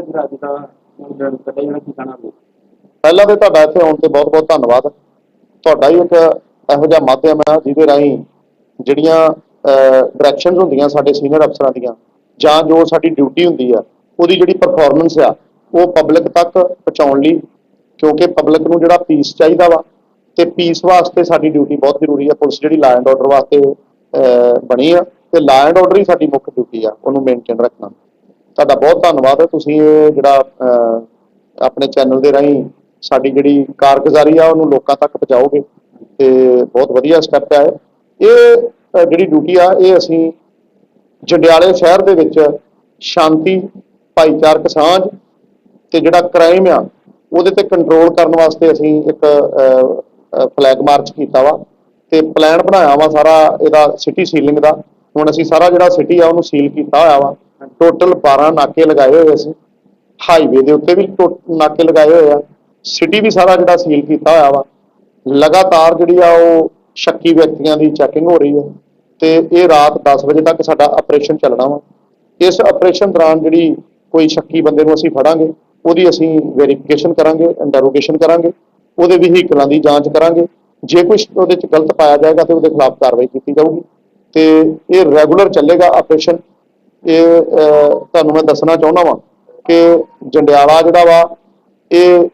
ਕੀਤਾ ਜਿਹੜਾ ਦਾ ਕੱਢਿਆ ਜਿਹੜਾ ਕੀ ਕਹਿਣਾ ਪਹਿਲਾਂ ਤੇ ਤੁਹਾਡਾ ਇੱਥੇ ਆਉਣ ਤੇ ਬਹੁਤ-ਬਹੁਤ ਧੰਨਵਾਦ। ਤੁਹਾਡਾ ਹੀ ਇੱਕ ਇਹੋ ਜਿਹਾ ਮਾਧਿਅਮ ਹੈ ਜਿਹਦੇ ਰਾਹੀਂ ਜਿਹੜੀਆਂ ਡਾਇਰੈਕਸ਼ਨਸ ਹੁੰਦੀਆਂ ਸਾਡੇ ਸੀਨੀਅਰ ਅਫਸਰਾਂ ਦੀਆਂ ਜਾਂ ਜੋ ਸਾਡੀ ਡਿਊਟੀ ਹੁੰਦੀ ਆ ਉਹਦੀ ਜਿਹੜੀ ਪਰਫਾਰਮੈਂਸ ਆ ਉਹ ਪਬਲਿਕ ਤੱਕ ਪਹੁੰਚਾਉਣ ਲਈ ਕਿਉਂਕਿ ਪਬਲਿਕ ਨੂੰ ਜਿਹੜਾ ਪੀਸ ਚਾਹੀਦਾ ਵਾ ਤੇ ਪੀਸ ਵਾਸਤੇ ਸਾਡੀ ਡਿਊਟੀ ਬਹੁਤ ਜ਼ਰੂਰੀ ਆ। ਪੁਲਿਸ ਜਿਹੜੀ ਲਾ ਐਂਡ ਆਰਡਰ ਵਾਸਤੇ ਅਹ, ਬਣੀ ਆ ਤੇ ਲਾ ਐਂਡ ਆਰਡਰ ਹੀ ਸਾਡੀ ਮੁੱਖ ਡਿਊਟੀ ਆ ਉਹਨੂੰ ਮੇਨਟੇਨ ਰੱਖਣਾ। ਤੁਹਾਡਾ ਬਹੁਤ ਧੰਨਵਾਦ ਹੈ। ਤੁਸੀਂ ਇਹ ਜਿਹੜਾ ਆਪਣੇ ਚੈਨਲ ਦੇ ਰਾਹੀਂ ਸਾਡੀ ਜਿਹੜੀ ਕਾਰਗੁਜ਼ਾਰੀ ਆ, ਉਹਨੂੰ ਲੋਕਾਂ ਤੱਕ ਪਹੁੰਚਾਓਗੇ। ਤੇ ਬਹੁਤ ਵਧੀਆ ਸਟੈਪ ਹੈ। ਇਹ ਜਿਹੜੀ ਡਿਊਟੀ ਆ, ਇਹ ਅਸੀਂ ਜੰਡਿਆਲੇ ਸ਼ਹਿਰ ਦੇ ਵਿੱਚ ਸ਼ਾਂਤੀ, ਭਾਈਚਾਰਕ ਸਾਂਝ ਤੇ ਜਿਹੜਾ ਕ੍ਰਾਈਮ ਆ, ਉਹਦੇ ਤੇ ਕੰਟਰੋਲ ਕਰਨ ਵਾਸਤੇ ਅਸੀਂ ਇੱਕ ਫਲੈਗ ਮਾਰਚ ਕੀਤਾ ਵਾ। ਤੇ ਪਲਾਨ ਬਣਾਇਆ ਵਾ ਸਾਰਾ ਇਹਦਾ ਸਿਟੀ ਸੀਲਿੰਗ ਦਾ। ਹੁਣ ਅਸੀਂ ਸਾਰਾ ਜਿਹੜਾ ਸਿਟੀ ਆ, ਉਹਨੂੰ ਸੀਲ ਕੀਤਾ ਹੋਇਆ ਵਾ। ਟੋਟਲ 12 ਨਾਕੇ ਲਗਾਏ ਹੋਏ ਸੀ। ਹਾਈਵੇ ਦੇ ਉੱਤੇ ਵੀ ਟੋ- ਨਾਕੇ ਲਗਾਏ ਹੋਏ ਆ। ਸਿਟੀ ਵੀ ਸਾਰਾ ਜਿਹੜਾ ਸੀਲ ਕੀਤਾ ਹੋਇਆ ਵਾ। ਲਗਾਤਾਰ ਜਿਹੜੀ ਆ ਉਹ ਸ਼ੱਕੀ ਵਿਅਕਤੀਆਂ ਦੀ ਚੈਕਿੰਗ ਹੋ ਰਹੀ ਹੈ ਤੇ ਇਹ ਰਾਤ 10 ਵਜੇ ਤੱਕ ਸਾਡਾ ਆਪਰੇਸ਼ਨ ਚੱਲਣਾ ਵਾ। ਇਸ ਆਪਰੇਸ਼ਨ ਦੌਰਾਨ ਜਿਹੜੀ ਕੋਈ ਸ਼ੱਕੀ ਬੰਦੇ ਨੂੰ ਅਸੀਂ ਫੜਾਂਗੇ, ਉਹਦੀ ਅਸੀਂ ਵੈਰੀਫਿਕੇਸ਼ਨ ਕਰਾਂਗੇ ਇੰਟਰੋਗੇਸ਼ਨ ਕਰਾਂਗੇ, ਉਹਦੇ ਵਹੀਕਲਾਂ ਦੀ ਜਾਂਚ ਕਰਾਂਗੇ। ਜੇ ਕੁਝ ਉਹਦੇ ਚ ਗਲਤ ਪਾਇਆ ਜਾਏਗਾ ਤੇ ਉਹਦੇ ਖਿਲਾਫ ਕਾਰਵਾਈ ਕੀਤੀ ਜਾਊਗੀ। ਤੇ ਇਹ ਰੈਗੂਲਰ ਚੱਲੇਗਾ ਆਪਰੇਸ਼ਨ ਇਹ ਤੁਹਾਨੂੰ ਮੈਂ ਦੱਸਣਾ ਚਾਹੁੰਦਾ ਵਾਂ ਕਿ ਜੰਡਿਆਲਾ ਜਿਹੜਾ ਵਾ, ਇਹ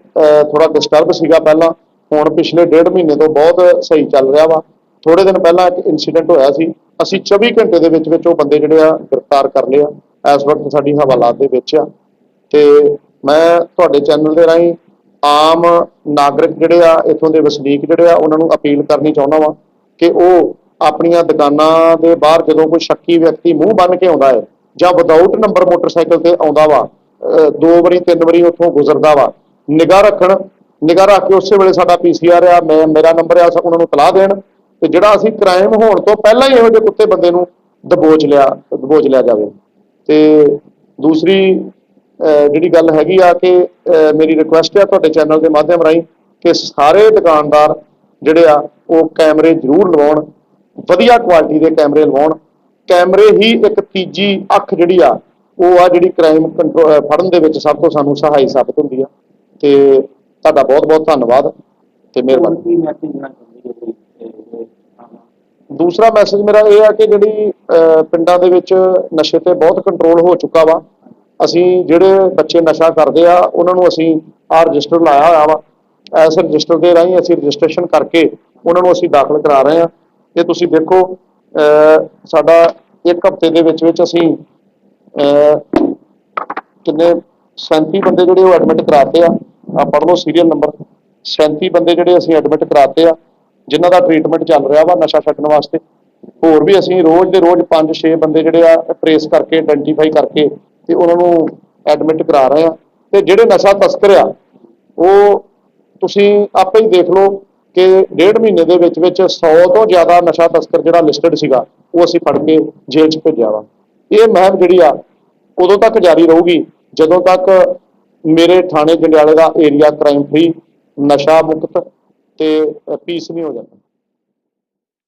ਥੋੜਾ ਡਿਸਟਰਬ ਸੀਗਾ ਪਹਿਲਾਂ। ਹੁਣ ਪਿਛਲੇ ਡੇਢ ਮਹੀਨੇ ਤੋਂ ਬਹੁਤ ਸਹੀ ਚੱਲ ਰਿਹਾ ਵਾ। ਥੋੜੇ ਦਿਨ ਪਹਿਲਾਂ ਇੱਕ ਇਨਸੀਡੈਂਟ ਹੋਇਆ ਸੀ। ਅਸੀਂ 24 ਘੰਟੇ ਦੇ ਵਿੱਚ ਵਿੱਚ ਉਹ ਬੰਦੇ ਜਿਹੜੇ ਆ, ਗ੍ਰਿਫਤਾਰ ਕਰ ਲਏ ਆ। ਇਸ ਵਕਤ ਸਾਡੀ ਹਵਾਲਾਤ ਦੇ ਵਿੱਚ ਆ। ਤੇ ਮੈਂ ਤੁਹਾਡੇ ਚੈਨਲ ਦੇ ਰਾਹੀਂ ਆਮ ਨਾਗਰਿਕ ਜਿਹੜੇ ਆ, ਇਥੋਂ ਦੇ ਵਸਨੀਕ ਜਿਹੜੇ ਆ, ਉਹਨਾਂ ਨੂੰ ਅਪੀਲ ਕਰਨੀ ਚਾਹੁੰਦਾ ਵਾਂ ਕਿ ਉਹ ਆਪਣੀਆਂ ਦੁਕਾਨਾਂ ਦੇ ਬਾਹਰ ਜਦੋਂ ਕੋਈ ਸ਼ੱਕੀ ਵਿਅਕਤੀ ਮੂੰਹ ਬੰਨ ਕੇ ਆਉਂਦਾ ਹੈ ਜਾਂ ਵਿਦਆਊਟ ਨੰਬਰ ਮੋਟਰਸਾਈਕਲ ਤੇ ਆਉਂਦਾ ਵਾ ਦੋ ਵਾਰੀ, ਤਿੰਨ ਵਾਰੀ ਉੱਥੋਂ ਗੁਜ਼ਰਦਾ ਵਾ, ਨਿਗਾਹ ਰੱਖਣ, ਨਿਗਾਹ ਰੱਖ ਕੇ ਉਸੇ ਵੇਲੇ ਸਾਡਾ ਪੀਸੀਆਰ ਆ, ਮੈਂ, ਮੇਰਾ ਨੰਬਰ ਆ ਉਹਨਾਂ ਨੂੰ ਤਲਾਹ ਦੇਣ ਤੇ ਜਿਹੜਾ ਅਸੀਂ ਕ੍ਰਾਈਮ ਹੋਣ ਤੋਂ ਪਹਿਲਾਂ ਹੀ ਇਹੋ ਜਿਹੇ ਕੁੱਤੇ ਬੰਦੇ ਨੂੰ ਦਬੋਚ ਲਿਆ ਦਬੋਚ ਲਿਆ ਜਾਵੇ। ਤੇ ਦੂਸਰੀ ਜਿਹੜੀ ਗੱਲ ਹੈਗੀ ਆ ਕਿ ਮੇਰੀ ਰਿਕੁਐਸਟ ਆ ਤੁਹਾਡੇ ਚੈਨਲ ਦੇ ਮਾਧਿਅਮ ਰਾਹੀਂ ਕਿ ਸਾਰੇ ਦੁਕਾਨਦਾਰ ਜਿਹੜੇ ਆ, ਉਹ ਕੈਮਰੇ ਜ਼ਰੂਰ ਲਵਾਉਣ, ਵਧੀਆ ਕੁਆਲਿਟੀ ਦੇ ਕੈਮਰੇ ਲਵਾਉਣ ਕੈਮਰੇ ਹੀ ਇੱਕ ਤੀਜੀ ਅੱਖ ਜਿਹੜੀ ਆ ਉਹ ਆ ਜਿਹੜੀ ਕ੍ਰਾਈਮ ਕੰਟਰੋਲ ਫੜਨ ਦੇ ਵਿੱਚ ਸਭ ਤੋਂ ਸਾਨੂੰ ਸਹਾਈ ਸਾਬਤ ਹੁੰਦੀ ਆ। ਤੇ ਤੁਹਾਡਾ ਬਹੁਤ ਬਹੁਤ ਧੰਨਵਾਦ ਤੇ ਮਿਹਰਬਾਨੀ। ਦੂਸਰਾ ਮੈਸੇਜ ਮੇਰਾ ਇਹ ਆ ਕਿ ਜਿਹੜੀ ਪਿੰਡਾਂ ਦੇ ਵਿੱਚ ਨਸ਼ੇ ਤੇ ਬਹੁਤ ਕੰਟਰੋਲ ਹੋ ਚੁੱਕਾ ਵਾ। ਅਸੀਂ ਜਿਹੜੇ ਬੱਚੇ ਨਸ਼ਾ ਕਰਦੇ ਆ ਉਹਨਾਂ ਨੂੰ ਅਸੀਂ ਆ ਰਜਿਸਟਰ ਲਾਇਆ ਹੋਇਆ ਵਾ। ਇਸ ਰਜਿਸਟਰ ਦੇ ਰਾਹੀਂ ਅਸੀਂ ਰਜਿਸਟ੍ਰੇਸ਼ਨ ਕਰਕੇ ਉਹਨਾਂ ਨੂੰ ਅਸੀਂ ਦਾਖਲ ਕਰਾ ਰਹੇ ਆ। ਇਹ ਤੁਸੀਂ ਦੇਖੋ ਸਾਡਾ ਇੱਕ ਹਫ਼ਤੇ ਦੇ ਵਿੱਚ ਵਿੱਚ ਅਸੀਂ ਅਹ, ਕਿੰਨੇ 37 ਬੰਦੇ ਜਿਹੜੇ ਉਹ ਐਡਮਿਟ ਕਰਾਤੇ ਆ। ਆ ਪੜ੍ਹ ਲਓ ਸੀਰੀਅਲ ਨੰਬਰ 37 ਬੰਦੇ ਜਿਹੜੇ ਅਸੀਂ ਐਡਮਿਟ ਕਰਾਤੇ ਆ ਜਿਨ੍ਹਾਂ ਦਾ ਟ੍ਰੀਟਮੈਂਟ ਚੱਲ ਰਿਹਾ ਵਾ ਨਸ਼ਾ ਛੱਡਣ ਵਾਸਤੇ। ਹੋਰ ਵੀ ਅਸੀਂ ਰੋਜ਼ ਦੇ ਰੋਜ਼ 5-6 ਬੰਦੇ ਜਿਹੜੇ ਆ ਟ੍ਰੇਸ ਕਰਕੇ ਆਇਡੈਂਟੀਫਾਈ ਕਰਕੇ ਤੇ ਉਹਨਾਂ ਨੂੰ ਐਡਮਿਟ ਕਰਾ ਰਹੇ ਆ। ਤੇ ਜਿਹੜੇ ਨਸ਼ਾ ਤਸਕਰ ਆ ਉਹ ਤੁਸੀਂ ਆਪੇ ਹੀ ਦੇਖ ਲਓ ਕਿ ਡੇਢ ਮਹੀਨੇ ਦੇ ਵਿੱਚ ਵਿੱਚ 100 ਤੋਂ ਜ਼ਿਆਦਾ ਨਸ਼ਾ ਤਸਕਰ ਜਿਹੜਾ ਲਿਸਟਡ ਸੀਗਾ, ਉਹ ਅਸੀਂ ਫੜ ਕੇ ਜੇਲ੍ਹ 'ਚ ਭੇਜਿਆ ਵਾ। ਇਹ ਮਹਿਮ ਜਿਹੜੀ ਆ, ਉਦੋਂ ਤੱਕ ਜਾਰੀ ਰਹੂਗੀ, ਜਦੋਂ ਤੱਕ ਮੇਰੇ ਥਾਣੇ ਜੰਡਿਆਲੇ ਦਾ ਏਰੀਆ ਕ੍ਰਾਈਮ ਫ੍ਰੀ ਨਸ਼ਾ ਮੁਕਤ ਤੇ ਪੀਸ ਨਹੀਂ ਹੋ ਜਾਂਦਾ।